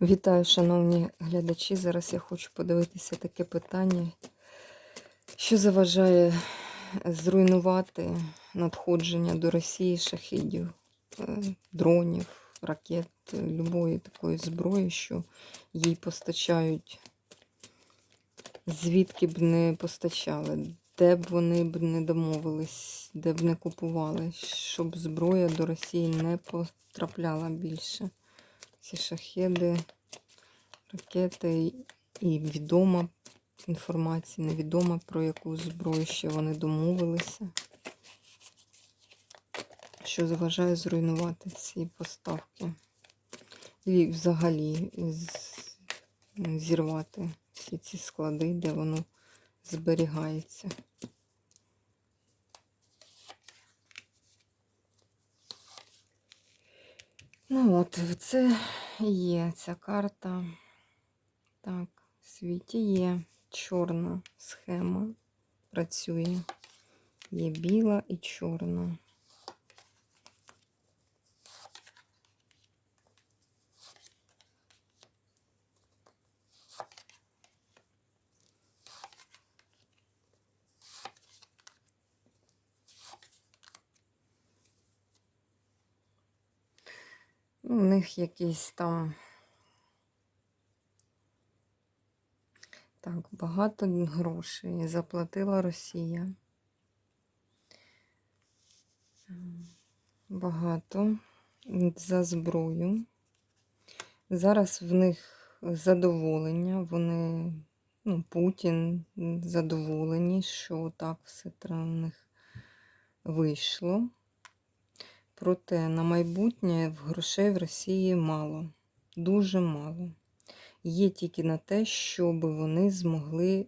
Вітаю, шановні глядачі. Зараз я хочу подивитися таке питання, що заважає зруйнувати надходження до Росії шахідів, е, дронів, ракет, любої такої зброї, що їй постачають, звідки б не постачали, де б вони б не домовились, де б не купували, щоб зброя до Росії не потрапляла більше ці шахеди, ракети і відома інформація, невідома про яку зброю ще вони домовилися, що заважає зруйнувати ці поставки. І взагалі зірвати всі ці склади, де воно зберігається. Ну от, це є ця карта. Так, в світі є чорна схема. Працює. Є біла і чорна. У них якісь там так, багато грошей заплатила Росія. Багато за зброю. Зараз в них задоволення, вони, ну, Путін задоволені, що так все в них вийшло. Проте на майбутнє грошей в Росії мало, дуже мало. Є тільки на те, щоб вони змогли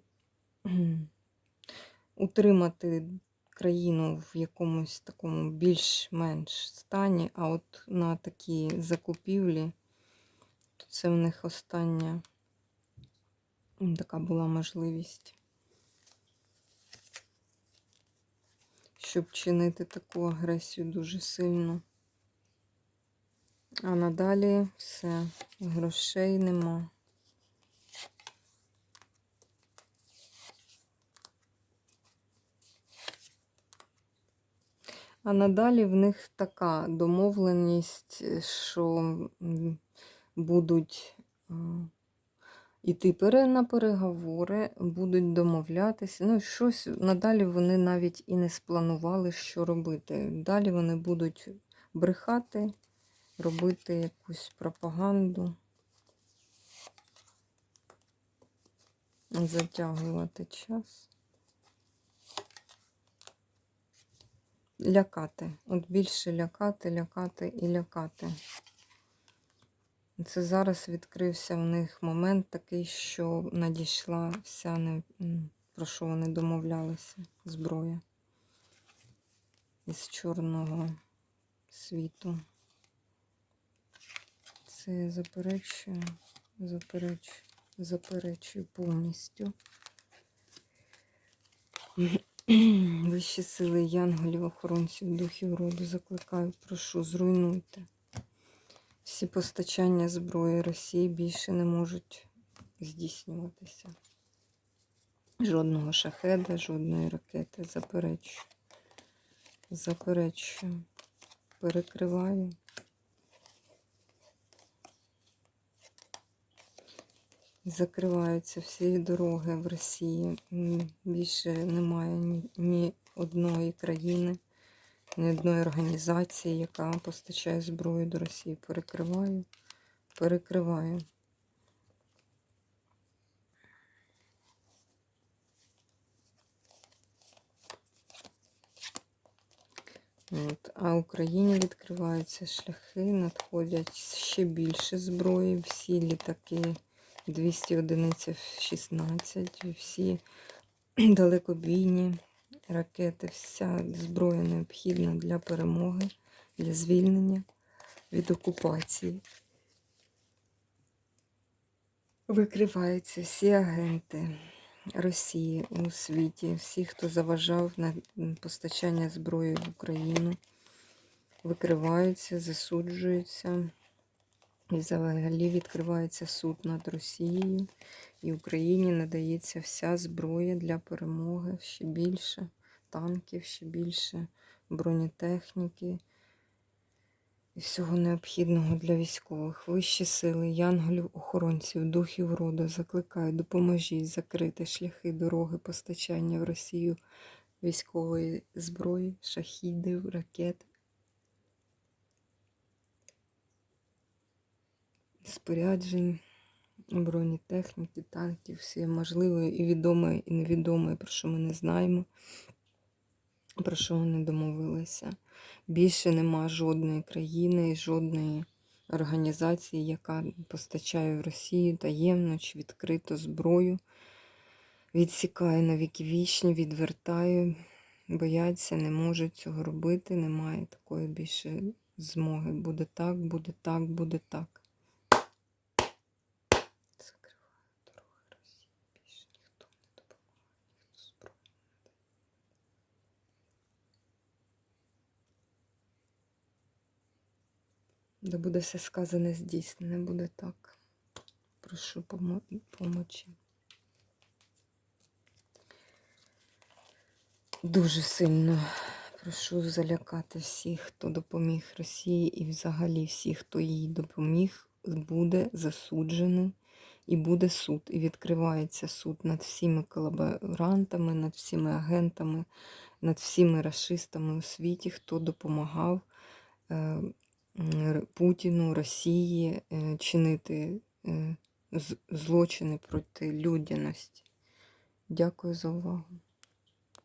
утримати країну в якомусь такому більш-менш стані, а от на такі закупівлі, то це в них остання така була можливість. Щоб чинити таку агресію дуже сильно. А надалі все, грошей нема. А надалі в них така домовленість, що будуть а, іти на переговори, будуть домовлятися. Ну, щось надалі вони навіть і не спланували, що робити. Далі вони будуть брехати, робити якусь пропаганду, затягувати час. Лякати. От більше лякати, лякати і лякати. Це зараз відкрився в них момент такий, що надійшла вся не про що вони домовлялися зброя із чорного світу. Це я заперечую, заперечую, заперечую повністю. Вищі сили янголів, охоронців, духів роду закликаю, прошу, зруйнуйте. Всі постачання зброї Росії більше не можуть здійснюватися. Жодного шахеда, жодної ракети. Заперечую. Заперечую. Перекриваю. Закриваються всі дороги в Росії. Більше немає ні, ні одної країни, ні одної організації, яка постачає зброю до Росії. Перекриваю, перекриваю. От. А Україні відкриваються шляхи, надходять ще більше зброї, всі літаки 200 одиниць F-16, всі далекобійні ракети, вся зброя необхідна для перемоги, для звільнення від окупації. Викриваються всі агенти Росії у світі, всі, хто заважав на постачання зброї в Україну, викриваються, засуджуються. І взагалі відкривається суд над Росією, і Україні надається вся зброя для перемоги ще більше танків, ще більше бронетехніки і всього необхідного для військових. Вищі сили, янголів, охоронців, духів роду закликаю, допоможіть закрити шляхи дороги постачання в Росію військової зброї, шахідів, ракет. споряджень, бронетехніки, танків, все можливе і відоме, і невідоме, про що ми не знаємо, про що вони домовилися. Більше нема жодної країни, жодної організації, яка постачає в Росію таємно чи відкрито зброю, відсікає на віки вічні, відвертає, бояться, не можуть цього робити, немає такої більше змоги. Буде так, буде так, буде так. Закриваю дороги Росії. Більше ніхто не допомагає, ніхто зброю не дає. Да буде все сказане здійснене, буде так. Прошу помочі. Дуже сильно прошу залякати всіх, хто допоміг Росії, і взагалі всіх, хто їй допоміг, буде засуджений і буде суд. І відкривається суд над всіми колаборантами, над всіми агентами, над всіми расистами у світі, хто допомагав е, Путіну, Росії е, чинити е, злочини проти людяності. Дякую за увагу.